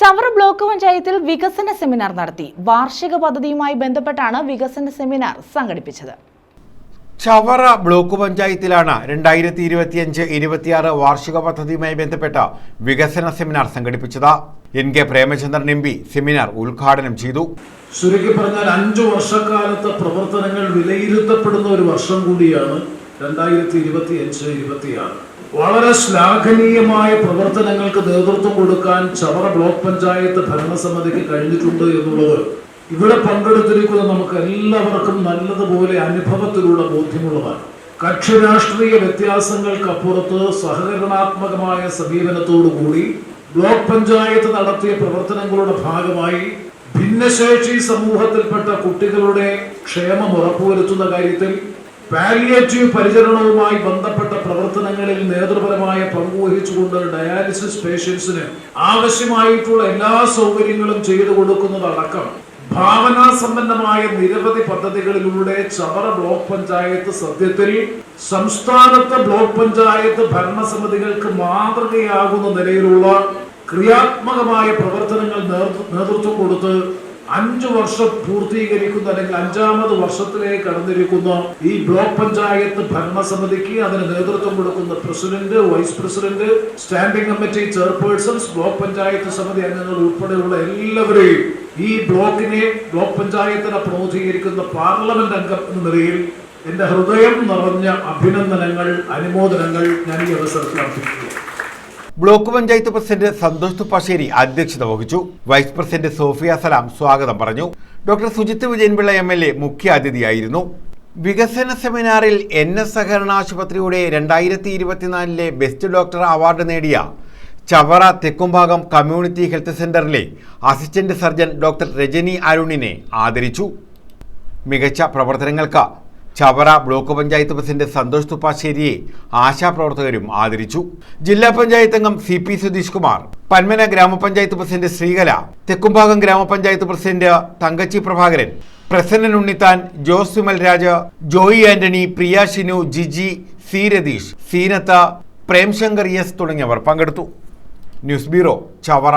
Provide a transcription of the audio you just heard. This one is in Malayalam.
ചവറ ബ്ലോക്ക് പഞ്ചായത്തിൽ വികസന സെമിനാർ നടത്തി. വാർഷിക പദ്ധതിയുമായി ബന്ധപ്പെട്ടാണ് വികസന സെമിനാർ സംഘടിപ്പിച്ചത്. ചവറ ബ്ലോക്ക് പഞ്ചായത്തിലാണ് രണ്ടായിരത്തി ഇരുപത്തിയഞ്ച് ഇരുപത്തിയാറ് വാർഷിക പദ്ധതിയുമായി ബന്ധപ്പെട്ട വികസന സെമിനാർ സംഘടിപ്പിച്ചത്. N K Premachandran M P seminar ഉദ്ഘാടനം ചെയ്തു. ചുരുക്കി പറഞ്ഞാൽ അഞ്ചു വർഷക്കാലത്തെ പ്രവർത്തനങ്ങൾ വിലയിരുത്തപ്പെടുന്ന ഒരു വർഷം കൂടിയാണ് രണ്ടായിരത്തി ഇരുപത്തി അഞ്ച് ഇരുപത്തിയാറ്. വളരെ ശ്ലാഘനീയമായ പ്രവർത്തനങ്ങൾക്ക് നേതൃത്വം കൊടുക്കാൻ ചവറ ബ്ലോക്ക് പഞ്ചായത്ത് ഭരണസമിതിക്ക് കഴിഞ്ഞിട്ടുണ്ട് എന്നുള്ളത് ഇവിടെ പങ്കെടുത്തിരിക്കുന്ന നമുക്ക് എല്ലാവർക്കും നല്ലതുപോലെ അനുഭവത്തിലൂടെ ബോധ്യമുള്ളതാണ്. കക്ഷി രാഷ്ട്രീയ വ്യത്യാസങ്ങൾക്കപ്പുറത്ത് സഹകരണാത്മകമായ സമീപനത്തോടു കൂടി ബ്ലോക്ക് പഞ്ചായത്ത് നടത്തിയ പ്രവർത്തനങ്ങളുടെ ഭാഗമായി ഭിന്നശേഷി സമൂഹത്തിൽപ്പെട്ട കുട്ടികളുടെ ക്ഷേമം ഉറപ്പുവരുത്തുന്ന കാര്യത്തിൽ പാലിയേറ്റീവ് പരിചരണവുമായി ബന്ധപ്പെട്ട പ്രവർത്തനങ്ങളിൽ നേതൃപരമായ പങ്കുവഹിച്ചുകൊണ്ട് ഡയാലിസിസ് പേഷ്യൻസിന് ആവശ്യമായിട്ടുള്ള എല്ലാ സൗകര്യങ്ങളും ചെയ്തു കൊടുക്കുന്നതടക്കം ഭാവനാസമ്പന്നമായ നിരവധി പദ്ധതികളിലൂടെ ചവറ ബ്ലോക്ക് പഞ്ചായത്ത് സത്യത്തിൽ സംസ്ഥാനത്തെ ബ്ലോക്ക് പഞ്ചായത്ത് ഭരണസമിതികൾക്ക് മാതൃകയാകുന്ന നിലയിലുള്ള ക്രിയാത്മകമായ പ്രവർത്തനങ്ങൾ നേതൃത്വം കൊടുത്ത് അഞ്ചു വർഷം പൂർത്തീകരിക്കുന്ന അല്ലെങ്കിൽ അഞ്ചാമത് വർഷത്തിലേക്ക് കടന്നിരിക്കുന്ന. ഈ ബ്ലോക്ക് പഞ്ചായത്ത് ഭരണസമിതിക്ക് അതിന് നേതൃത്വം കൊടുക്കുന്ന president vice president standing committee chairpersons block panchayat സമിതി അംഗങ്ങൾ ഉൾപ്പെടെയുള്ള എല്ലാവരെയും ഈ ബ്ലോക്കിനെ ബ്ലോക്ക് പഞ്ചായത്തിനെ പ്രതിനിധീകരിക്കുന്ന പാർലമെന്റ് അംഗം എന്ന നിലയിൽ എന്റെ ഹൃദയം നിറഞ്ഞ അഭിനന്ദനങ്ങൾ അനുമോദനങ്ങൾ ഞാൻ ഈ അവസരത്തിൽ അർപ്പിക്കുന്നു. ബ്ലോക്ക് പഞ്ചായത്ത് പ്രസിഡന്റ് സന്തോഷ് തുപ്പാശ്ശേരി അധ്യക്ഷത വഹിച്ചു. വൈസ് പ്രസിഡന്റ് സോഫിയ സലാം സ്വാഗതം പറഞ്ഞു. Doctor Sujith Vijayan Pillai M L A മുഖ്യ അതിഥിയായിരുന്നു. വികസന സെമിനാറിൽ എൻ എസ് സഹകരണ ആശുപത്രിയുടെ രണ്ടായിരത്തി ഇരുപത്തിനാലിലെ ബെസ്റ്റ് ഡോക്ടർ അവാർഡ് നേടിയ ചവറ തെക്കുംഭാഗം കമ്മ്യൂണിറ്റി ഹെൽത്ത് സെന്ററിലെ അസിസ്റ്റന്റ് സർജൻ ഡോക്ടർ രജനി അരുണിനെ ആദരിച്ചു. മികച്ച പ്രവർത്തനങ്ങൾക്ക് ചവറ ബ്ലോക്ക് പഞ്ചായത്ത് പ്രസിഡന്റ് സന്തോഷ് തുപ്പാശ്ശേരിയെ ആശാപ്രവർത്തകരും ആദരിച്ചു. ജില്ലാ പഞ്ചായത്ത് അംഗം സി പി സുധീഷ് കുമാർ പന്മന ഗ്രാമപഞ്ചായത്ത് പ്രസിഡന്റ് ശ്രീകല തെക്കുംഭാഗം ഗ്രാമപഞ്ചായത്ത് president Thankachi Prabhakaran Prasannan Unnithan Jose Vimal Raj Joy Antony Priya Shinu Jiji C Ratheesh Seenath Premshankar S തുടങ്ങിയവർ പങ്കെടുത്തു. News bureau Chavara.